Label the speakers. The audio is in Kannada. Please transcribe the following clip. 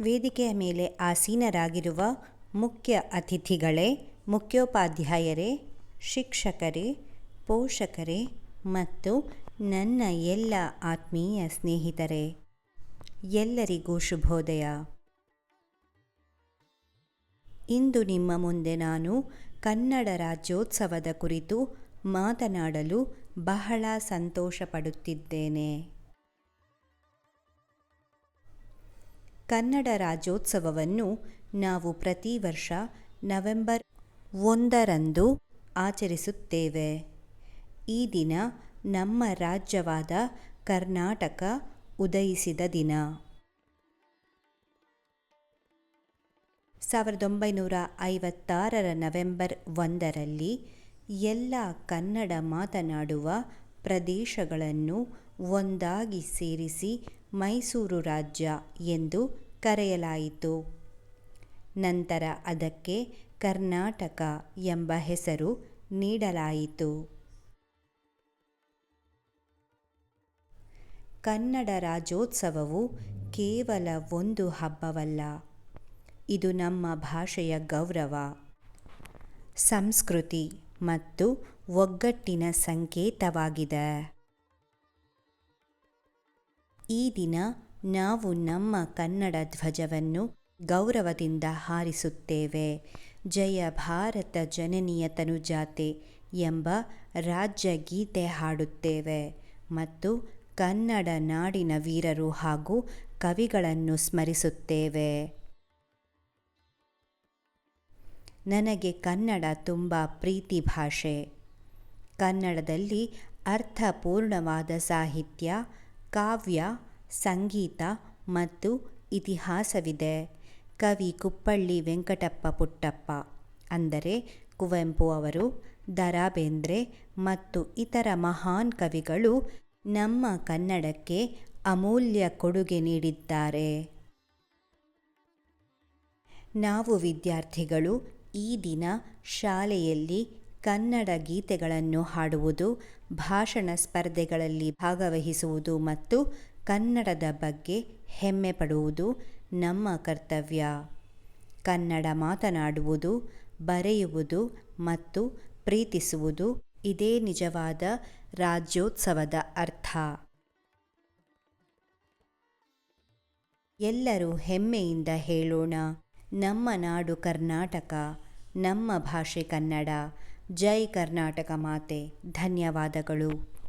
Speaker 1: ವೇದಿಕೆಯ ಮೇಲೆ ಆಸೀನರಾಗಿರುವ ಮುಖ್ಯ ಅತಿಥಿಗಳೇ, ಮುಖ್ಯೋಪಾಧ್ಯಾಯರೇ, ಶಿಕ್ಷಕರೇ, ಪೋಷಕರೇ ಮತ್ತು ನನ್ನ ಎಲ್ಲ ಆತ್ಮೀಯ ಸ್ನೇಹಿತರೇ, ಎಲ್ಲರಿಗೂ ಶುಭೋದಯ. ಇಂದು ನಿಮ್ಮ ಮುಂದೆ ನಾನು ಕನ್ನಡ ರಾಜ್ಯೋತ್ಸವದ ಕುರಿತು ಮಾತನಾಡಲು ಬಹಳ ಸಂತೋಷಪಡುತ್ತಿದ್ದೇನೆ. ಕನ್ನಡ ರಾಜ್ಯೋತ್ಸವವನ್ನು ನಾವು ಪ್ರತಿ ವರ್ಷ ನವೆಂಬರ್ ಒಂದರಂದು ಆಚರಿಸುತ್ತೇವೆ. ಈ ದಿನ ನಮ್ಮ ರಾಜ್ಯವಾದ ಕರ್ನಾಟಕ ಉದಯಿಸಿದ ದಿನ. ಸಾವಿರದ ಒಂಬೈನೂರ ಐವತ್ತಾರರ ನವೆಂಬರ್ ಒಂದರಲ್ಲಿ ಎಲ್ಲ ಕನ್ನಡ ಮಾತನಾಡುವ ಪ್ರದೇಶಗಳನ್ನು ಒಂದಾಗಿ ಸೇರಿಸಿ ಮೈಸೂರು ರಾಜ್ಯ ಎಂದು ಕರೆಯಲಾಯಿತು. ನಂತರ ಅದಕ್ಕೆ ಕರ್ನಾಟಕ ಎಂಬ ಹೆಸರು ನೀಡಲಾಯಿತು. ಕನ್ನಡ ರಾಜ್ಯೋತ್ಸವವು ಕೇವಲ ಒಂದು ಹಬ್ಬವಲ್ಲ, ಇದು ನಮ್ಮ ಭಾಷೆಯ ಗೌರವ. ಸಂಸ್ಕೃತಿ ಮತ್ತು ಒಗ್ಗಟ್ಟಿನ ಸಂಕೇತವಾಗಿದೆ. ಈ ದಿನ ನಾವು ನಮ್ಮ ಕನ್ನಡ ಧ್ವಜವನ್ನು ಗೌರವದಿಂದ ಹಾರಿಸುತ್ತೇವೆ. ಜಯ ಭಾರತ ಜನನಿಯ ತನುಜಾತೆ ಎಂಬ ರಾಜ್ಯ ಗೀತೆ ಹಾಡುತ್ತೇವೆ ಮತ್ತು ಕನ್ನಡ ನಾಡಿನ ವೀರರು ಹಾಗೂ ಕವಿಗಳನ್ನು ಸ್ಮರಿಸುತ್ತೇವೆ. ನನಗೆ ಕನ್ನಡ ತುಂಬ ಪ್ರೀತಿ ಭಾಷೆ. ಕನ್ನಡದಲ್ಲಿ ಅರ್ಥಪೂರ್ಣವಾದ ಸಾಹಿತ್ಯ ಕಾವ್ಯ, ಸಂಗೀತ ಮತ್ತು ಇತಿಹಾಸವಿದೆ. ಕವಿ ಕುಪ್ಪಳ್ಳಿ ವೆಂಕಟಪ್ಪ ಪುಟ್ಟಪ್ಪ ಅಂದರೆ ಕುವೆಂಪು ಅವರು ದ ಬೇಂದ್ರೆ ಮತ್ತು ಇತರ ಮಹಾನ್ ಕವಿಗಳು ನಮ್ಮ ಕನ್ನಡಕ್ಕೆ ಅಮೂಲ್ಯ ಕೊಡುಗೆ ನೀಡಿದ್ದಾರೆ. ನಾವು ವಿದ್ಯಾರ್ಥಿಗಳು ಈ ದಿನ ಶಾಲೆಯಲ್ಲಿ ಕನ್ನಡ ಗೀತೆಗಳನ್ನು ಹಾಡುವುದು, ಭಾಷಣ ಸ್ಪರ್ಧೆಗಳಲ್ಲಿ ಭಾಗವಹಿಸುವುದು ಮತ್ತು ಕನ್ನಡದ ಬಗ್ಗೆ ಹೆಮ್ಮೆ ಪಡುವುದು ನಮ್ಮ ಕರ್ತವ್ಯ. ಕನ್ನಡ ಮಾತನಾಡುವುದು, ಬರೆಯುವುದು ಮತ್ತು ಪ್ರೀತಿಸುವುದು ಇದೇ ನಿಜವಾದ ರಾಜ್ಯೋತ್ಸವದ ಅರ್ಥ. ಎಲ್ಲರೂ ಹೆಮ್ಮೆಯಿಂದ ಹೇಳೋಣ, ನಮ್ಮ ನಾಡು ಕರ್ನಾಟಕ, ನಮ್ಮ ಭಾಷೆ ಕನ್ನಡ ಜೈ ಕರ್ನಾಟಕ ಮಾತೆ. ಧನ್ಯವಾದಗಳು.